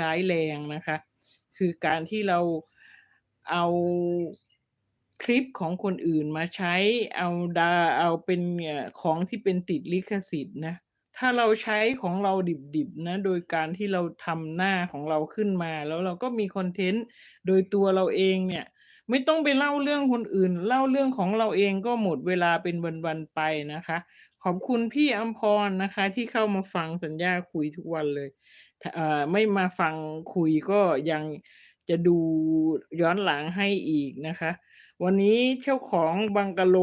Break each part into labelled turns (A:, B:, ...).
A: ร้ายแรงนะคะ คือการที่เราเอาคลิปของคนอื่นมาใช้เอาดาเอาเป็นเอ่อของที่เป็นติดลิขสิทธิ์นะ ถ้าเราใช้ของเราดิบๆนะ โดยการที่เราทำหน้าของเราขึ้นมา แล้วเราก็มีคอนเทนต์โดยตัวเราเองเนี่ย ไม่ต้องไปเล่าเรื่องคนอื่น เล่าเรื่องของเราเองก็หมดเวลาเป็นวันๆไปนะคะ ขอบคุณพี่อำพรนะคะ ที่เข้ามาฟังสัญญาคุยทุกวันเลยเอ่อไม่มาฟังคุยก็ยังจะดูย้อนหลังให้อีกนะคะ วันนี้เจ้าของบังกะโล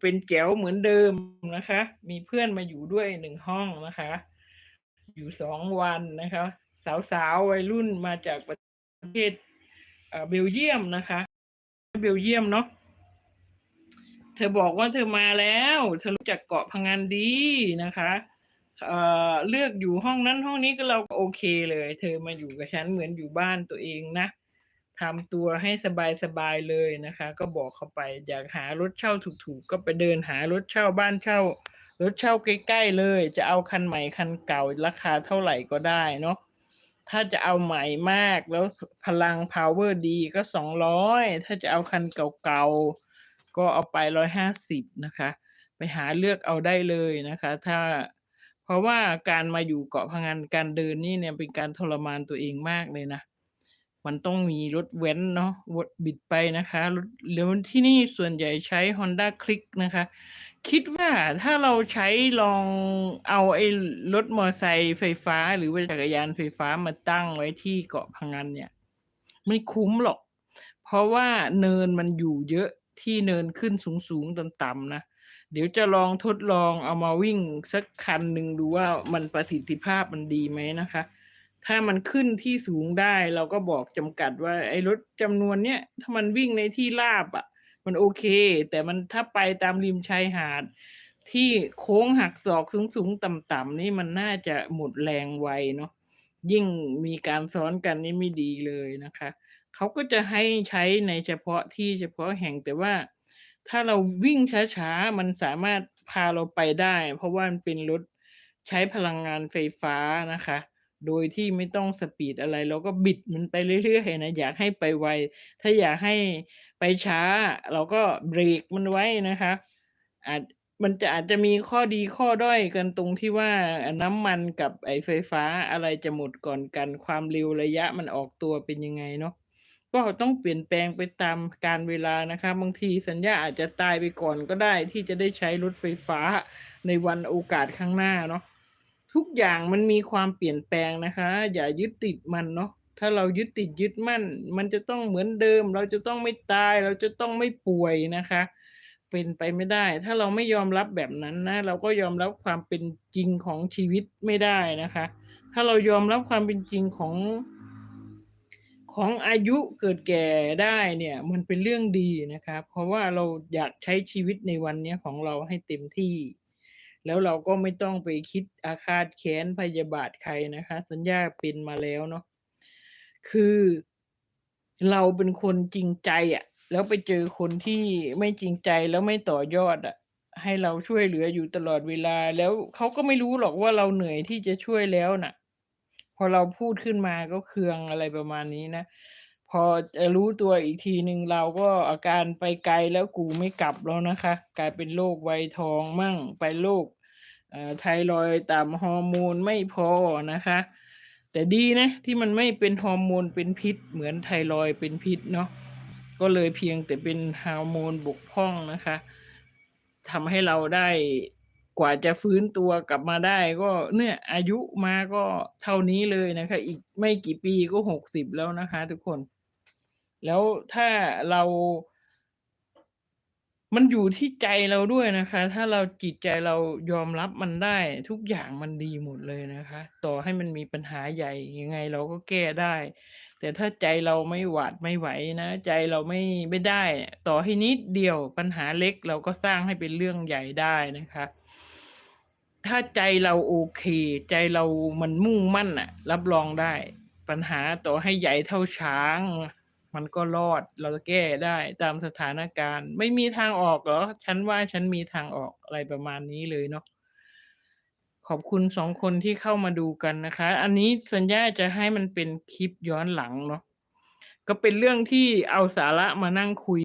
A: เป็นแจ๋วเหมือนเดิมนะคะ มีเพื่อนมาอยู่ด้วย1ห้องนะคะ อยู่2วันนะคะ สาวๆวัยรุ่นมาจากประเทศเบลเยียมนะคะ เบลเยียมเนาะ เธอบอกว่าเธอมาแล้ว เธอรู้จักเกาะพะงันดีนะคะเอ่อเลือกอยู่ห้องนั้นห้องนี้ก็เราก็โอเคเลย เธอมาอยู่กับฉันเหมือนอยู่บ้านตัวเองนะทำตัวให้สบายๆเลยนะคะ ก็บอกเขาไปอยากหารถเช่าถูกๆ ก็ไปเดินหารถเช่าบ้านเช่ารถเช่าใกล้ๆเลย จะเอาคันใหม่คันเก่าราคาเท่าไหร่ก็ได้เนาะถ้าจะเอาใหม่มากแล้วพลังเพาว์เวอร์ดีก็200ถ้าจะเอาคันเก่าๆ ก็เอาไป150นะคะ ไปหาเลือกเอาได้เลยนะคะ ถ้าเพราะว่าการมาอยู่เกาะพะงันการเดินนี่เนี่ยเป็นการทรมานตัวเองมากเลยนะ มันต้องมีรถแว้นเนาะวดบิดไปนะคะรถแล้วที่นี่ส่วนใหญ่ใช้ Honda Click นะคะ คิดว่าถ้าเราใช้ลองเอาไอ้รถมอเตอร์ไซค์ไฟฟ้า หรือว่าจักรยานไฟฟ้ามาตั้งไว้ที่เกาะพะงันเนี่ย ไม่คุ้มหรอก เพราะว่าเนินมันอยู่เยอะ ที่เนินขึ้นสูงๆต่ำๆนะ เดี๋ยวจะลองทดลองเอามาวิ่งสักคันหนึ่งดูว่ามันประสิทธิภาพมันดีไหมนะคะ ถ้ามันขึ้นที่สูงได้เราก็บอกจำกัดว่าไอ้รถจำนวนเนี้ยถ้ามันวิ่งในที่ราบอะมันโอเค แต่มันถ้าไปตามริมชายหาด ที่โค้งหักศอกสูงๆต่ำๆนี่มันน่าจะหมดแรงไวเนาะยิ่งมีการซ้อนกันนี่ไม่ดีเลยนะคะ เขาก็จะให้ใช้ในเฉพาะที่เฉพาะแห่งแต่ว่า ถ้าเราวิ่งช้าๆ มันสามารถพาเราไปได้ เพราะว่ามันเป็นรถใช้พลังงานไฟฟ้านะคะ โดยที่ไม่ต้องสปีดอะไร เราก็บิดมันไปเรื่อยๆนะ อยากให้ไปไว ถ้าอยากให้ไปช้า เราก็เบรกมันไว้นะคะ อาจมันจะอาจจะมีข้อดีข้อด้อยกันตรงที่ว่าอ่าน้ำมันกับไอ้ไฟฟ้าอะไรจะหมดก่อนกัน ความเร็วระยะมันออกตัวเป็นยังไงเนาะ ก็ต้องเปลี่ยนแปลงไปตามกาลเวลานะคะ บางทีสัญญาอาจจะตายไปก่อนก็ได้ที่จะได้ใช้รถไฟฟ้าในวันโอกาสข้างหน้าเนาะทุกอย่างมันมีความเปลี่ยนแปลงนะคะ อย่ายึดติดมันเนาะถ้าเรายึดติดยึดมั่น มันจะต้องเหมือนเดิม เราจะต้องไม่ตาย เราจะต้องไม่ป่วยนะคะ เป็นไปไม่ได้ ถ้าเราไม่ยอมรับแบบนั้นนะ เราก็ยอมรับความเป็นจริงของชีวิตไม่ได้นะคะ ถ้าเรายอมรับความเป็นจริงของ ของอายุเกิดแก่ได้เนี่ย มันเป็นเรื่องดีนะคะเพราะว่าเราอยากใช้ชีวิตในวันนี้ของเราให้เต็มที่ แล้วเราก็ไม่ต้องไปคิดอาฆาตแค้นพยาบาทใครนะคะ สัญญาเป็นมาแล้วเนาะคือเราเป็นคนจริงใจอะแล้วไปเจอคนที่ไม่จริงใจแล้วไม่ต่อยอดอะให้เราช่วยเหลืออยู่ตลอดเวลา แล้วเขาก็ไม่รู้หรอกว่าเราเหนื่อยที่จะช่วยแล้วน่ะ พอเราพูดขึ้นมาก็เคืองอะไรประมาณนี้นะ พอจะรู้ตัวอีกทีหนึ่งเราก็อาการไปไกลแล้วกูไม่กลับแล้วนะคะ กลายเป็นโรคไวทองมั่ง ไปโรคไทรอยต่ำฮอร์โมนไม่พอนะคะ แต่ดีนะที่มันไม่เป็นฮอร์โมนเป็นพิษ เหมือนไทรอยเป็นพิษเนาะก็เลยเพียงแต่เป็นฮอร์โมนบกพร่องนะคะทำให้เราได้ กว่าจะฟื้นตัวกลับมาได้ก็เนี่ยอายุมาก็เท่านี้เลยนะคะ อีกไม่กี่ปีก็60แล้วนะคะ ทุกคน แล้วถ้าเรา มันอยู่ที่ใจเราด้วยนะคะ ถ้าเราจิตใจเรายอมรับมันได้ ทุกอย่างมันดีหมดเลยนะคะ ต่อให้มันมีปัญหาใหญ่ยังไงเราก็แก้ได้ แต่ถ้าใจเราไม่หวาดไม่ไหวนะใจเราไม่ไม่ได้ ต่อให้นิดเดียวปัญหาเล็กเราก็สร้างให้เป็นเรื่องใหญ่ได้นะคะ ถ้าใจเราโอเค ใจเรามันมุ่งมั่นน่ะรับรองได้ ปัญหาต่อให้ใหญ่เท่าช้าง มันก็รอดเราแก้ได้ตามสถานการณ์ ไม่มีทางออกเหรอ ฉันว่าฉันมีทางออกอะไรประมาณนี้เลยเนาะขอบคุณ2คนที่เข้ามาดูกันนะคะ อันนี้สัญญาจะให้มันเป็นคลิปย้อนหลังเนาะก็เป็นเรื่องที่เอาสาระมานั่งคุย